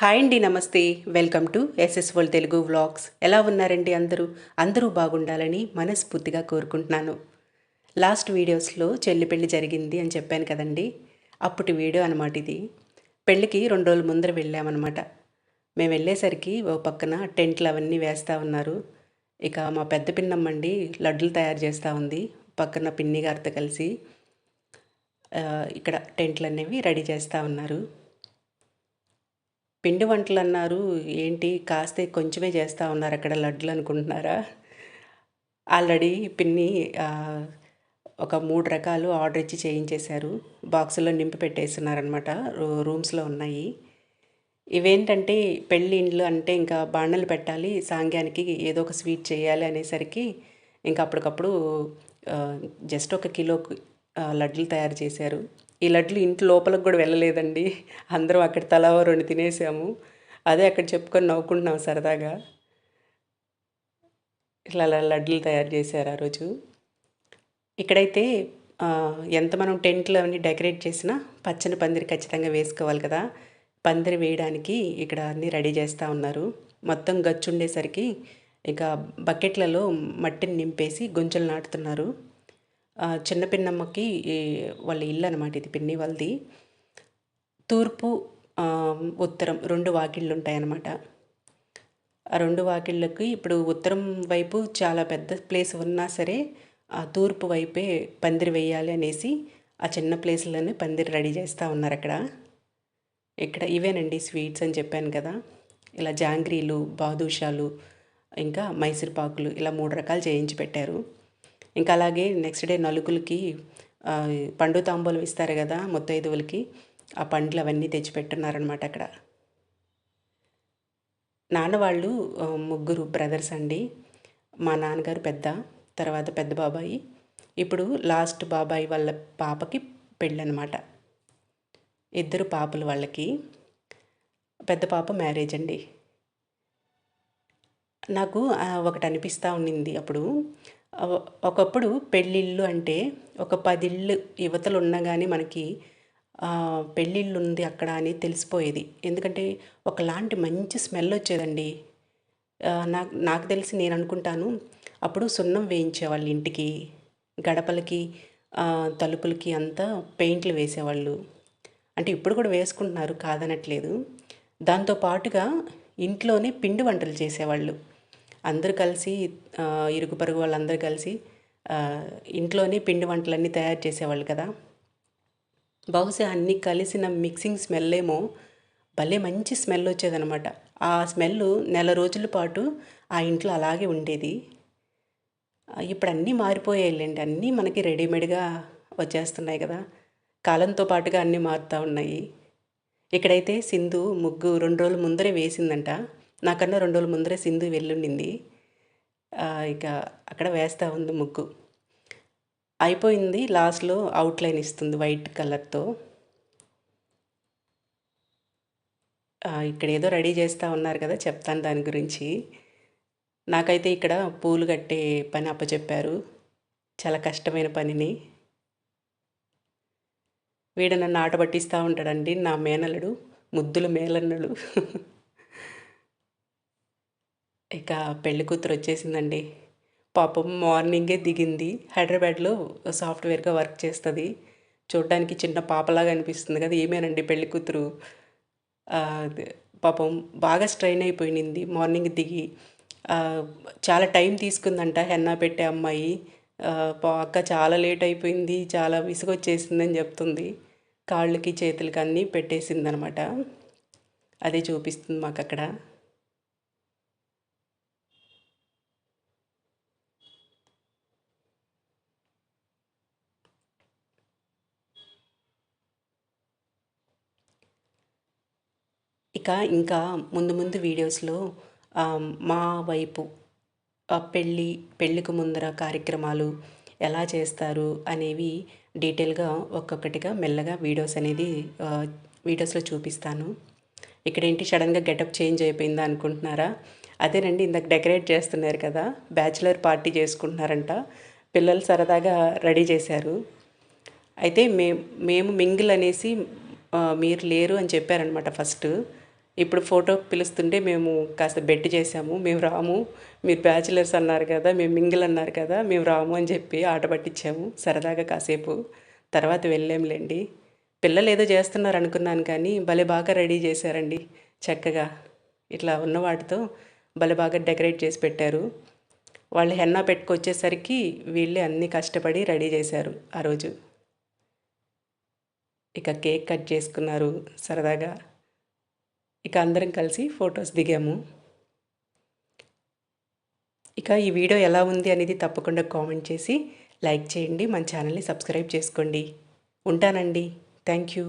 Hi అండి నమస్తే. Welcome to SS వల్ తెలుగు వ్లాగ్స్. ఎలా ఉన్నారండి అందరూ? అందరూ బాగుండాలని మనస్ఫూర్తిగా కోరుకుంటున్నాను. లాస్ట్ వీడియోస్లో చెల్లి పెళ్ళి జరిగింది అని చెప్పాను కదండి. అప్పటి వీడియో అనమాట ఇది. పెళ్ళికి రెండు రోజుల ముందర వెళ్ళామన్నమాట. మేము వెళ్ళేసరికి ఓ పక్కన టెంట్లు అవన్నీ వేస్తూ ఉన్నారు. ఇక మా పెద్ద పిన్నమ్మండి లడ్డులు తయారు చేస్తూ ఉంది. పక్కన పిన్ని గారితో కలిసి ఇక్కడ టెంట్లు అనేవి రెడీ చేస్తూ ఉన్నారు. పిండి వంటలు అన్నారు ఏంటి? కాస్తే కొంచెమే చేస్తూ ఉన్నారు. అక్కడ లడ్లు అనుకుంటున్నారా? ఆల్రెడీ పిన్ని ఒక మూడు రకాలు ఆర్డర్ ఇచ్చి చేయించేశారు. బాక్సులో నింపి పెట్టేస్తున్నారనమాట రూమ్స్లో ఉన్నాయి. ఇవేంటంటే పెళ్ళి ఇండ్లు అంటే ఇంకా బాణలు పెట్టాలి. సాంగ్యానికి ఏదో ఒక స్వీట్ చేయాలి అనేసరికి ఇంకా అప్పటికప్పుడు జస్ట్ ఒక కిలో లడ్లు తయారు చేశారు. ఈ లడ్లు ఇంటి లోపలికి కూడా వెళ్ళలేదండి. అందరం అక్కడ తలా రెండు తినేసాము. అదే అక్కడ చెప్పుకొని నవ్వుకుంటున్నాం సరదాగా. ఇట్లా లడ్లు తయారు చేశారు ఆ రోజు. ఇక్కడైతే ఎంత మనం టెంట్లు అవన్నీ డెకరేట్ చేసినా పచ్చని పందిరి ఖచ్చితంగా వేసుకోవాలి కదా. పందిరి వేయడానికి ఇక్కడ అన్నీ రెడీ చేస్తూ ఉన్నారు. మొత్తం గచ్చు ఉండేసరికి ఇక బకెట్లలో మట్టిని నింపేసి గుంజలు నాటుతున్నారు. చిన్న పిన్నమ్మకి వాళ్ళ ఇల్లు అనమాట ఇది పిన్ని వాళ్ళది. తూర్పు ఉత్తరం రెండు వాకిళ్ళు ఉంటాయన్నమాట. ఆ రెండు వాకిళ్ళకి ఇప్పుడు ఉత్తరం వైపు చాలా పెద్ద ప్లేస్ ఉన్నా సరే ఆ తూర్పు వైపే పందిరి వేయాలి అనేసి ఆ చిన్న ప్లేస్లోనే పందిరి రెడీ చేస్తూ ఉన్నారు అక్కడ. ఇక్కడ ఇవేనండి స్వీట్స్ అని చెప్పాను కదా. ఇలా జాంగ్రీలు బాదుషాలు ఇంకా మైసూర్ పాకులు ఇలా మూడు రకాలు చేయించి పెట్టారు. ఇంకా అలాగే నెక్స్ట్ డే నలుగులకి పండు తాంబూలం ఇస్తారు కదా ముత్తైదువులకి ఆ పండ్లు అవన్నీ తెచ్చిపెట్టున్నారనమాట అక్కడ. నాన్న వాళ్ళు ముగ్గురు బ్రదర్స్ అండి. మా నాన్నగారు పెద్ద తర్వాత పెద్ద బాబాయి. ఇప్పుడు లాస్ట్ బాబాయి వాళ్ళ పాపకి పెళ్ళనమాట ఇద్దరు పాపలు వాళ్ళకి. పెద్ద పాప మ్యారేజ్ అండి. నాకు ఒకటి అనిపిస్తూ ఉండింది అప్పుడు. ఒకప్పుడు పెళ్ళిళ్ళు అంటే ఒక పదిళ్ళు యువతలు ఉన్నా కానీ మనకి పెళ్ళిళ్ళు ఉంది అక్కడ అని తెలిసిపోయేది. ఎందుకంటే ఒకలాంటి మంచి స్మెల్ వచ్చేదండి. నాకు నాకు తెలిసి నేను అనుకుంటాను అప్పుడు సున్నం వేయించేవాళ్ళు ఇంటికి గడపలకి తలుపులకి అంతా పెయింట్లు వేసేవాళ్ళు. అంటే ఇప్పుడు కూడా వేసుకుంటున్నారు కాదనట్లేదు. దాంతో పాటుగా ఇంట్లోనే పిండి వంటలు చేసేవాళ్ళు. అందరూ కలిసి ఇరుగు పరుగు వాళ్ళందరూ కలిసి ఇంట్లోనే పిండి వంటలన్నీ తయారు చేసేవాళ్ళు కదా. బహుశా అన్నీ కలిసిన మిక్సింగ్ స్మెల్ ఏమో భలే మంచి స్మెల్ వచ్చేదనమాట ఆ స్మెల్ నెల రోజుల పాటు ఆ ఇంట్లో అలాగే ఉండేది. ఇప్పుడు అన్నీ మారిపోయాయిలేండి. అన్నీ మనకి రెడీమేడ్గా వచ్చేస్తున్నాయి కదా. కాలంతో పాటుగా అన్నీ మారుతూ ఉన్నాయి. ఇక్కడైతే సింధు ముగ్గు రెండు రోజుల ముందరే వేసిందంట. నాకన్నా రెండు రోజుల ముందరే సింధు వెళ్ళుండింది. ఇక అక్కడ వేస్తూ ఉంది ముగ్గు. అయిపోయింది లాస్ట్లో అవుట్లైన్ ఇస్తుంది వైట్ కలర్తో ఇక్కడ ఏదో రెడీ చేస్తూ ఉన్నారు కదా చెప్తాను దాని గురించి. నాకైతే ఇక్కడ పూలు కట్టే పని అప్పచెప్పారు. చాలా కష్టమైన పనిని. వీడు నన్ను ఆట పట్టిస్తూ ఉంటాడండి నా మేనలుడు ముద్దుల మేలన్నడు ఇక పెళ్ళి కూతురు వచ్చేసిందండి. పాపం మార్నింగే దిగింది. హైదరాబాద్లో సాఫ్ట్వేర్గా వర్క్ చేస్తుంది. చూడడానికి చిన్న పాపలాగా అనిపిస్తుంది కదా ఏమేనండి పెళ్ళి కూతురు? పాపం బాగా స్ట్రైన్ అయిపోయింది. మార్నింగ్ దిగి చాలా టైం తీసుకుందంట హెన్నా పెట్టే అమ్మాయి. పా- అక్క చాలా లేట్ అయిపోయింది చాలా విసుగొచ్చేసిందని చెప్తుంది. కాళ్ళకి చేతులకి అన్నీ పెట్టేసిందనమాట. అదే చూపిస్తుంది మాకు అక్కడ ఇక ఇంకా ముందు ముందు వీడియోస్లో మా వైపు పెళ్ళి పెళ్ళికి ముందర కార్యక్రమాలు ఎలా చేస్తారు అనేవి డీటెయిల్గా ఒక్కొక్కటిగా మెల్లగా వీడియోస్ అనేది వీడియోస్లో చూపిస్తాను. ఇక్కడేంటి సడన్గా గెటప్ చేంజ్ అయిపోయిందా అనుకుంటున్నారా? అదేనండి ఇందాక డెకరేట్ చేస్తున్నారు కదా బ్యాచిలర్ పార్టీ చేసుకుంటున్నారంట పిల్లలు సరదాగా రెడీ చేశారు. అయితే మే మేము మింగిల్ అనేసి మీరు లేరు అని చెప్పారనమాట ఫస్ట్. ఇప్పుడు ఫోటో పిలుస్తుంటే మేము కాస్త బెట్ చేసాము మేము రాము. మీరు బ్యాచిలర్స్ అన్నారు కదా మేము మింగిల్ అన్నారు కదా మేము రాము అని చెప్పి ఆట పట్టించాము. సరదాగా కాసేపు తర్వాత వెళ్ళాంలేండి. పిల్లలు ఏదో చేస్తున్నారు అనుకున్నాను కానీ భలే బాగా రెడీ చేశారండి. చక్కగా ఇట్లా ఉన్న వాటితో భలే బాగా డెకరేట్ చేసి పెట్టారు. వాళ్ళు హెన్నా పెట్టుకొచ్చేసరికి వీళ్ళే అన్నీ కష్టపడి రెడీ చేశారు ఆ రోజు. ఇక కేక్ కట్ చేసుకున్నారు సరదాగా. ఇక అందరం కలిసి ఫొటోస్ దిగాము. ఇక ఈ వీడియో ఎలా ఉంది అనేది తప్పకుండా కామెంట్ చేసి లైక్ చేయండి. మన ఛానల్ని సబ్స్క్రైబ్ చేసుకోండి. ఉంటానండి. Thank you.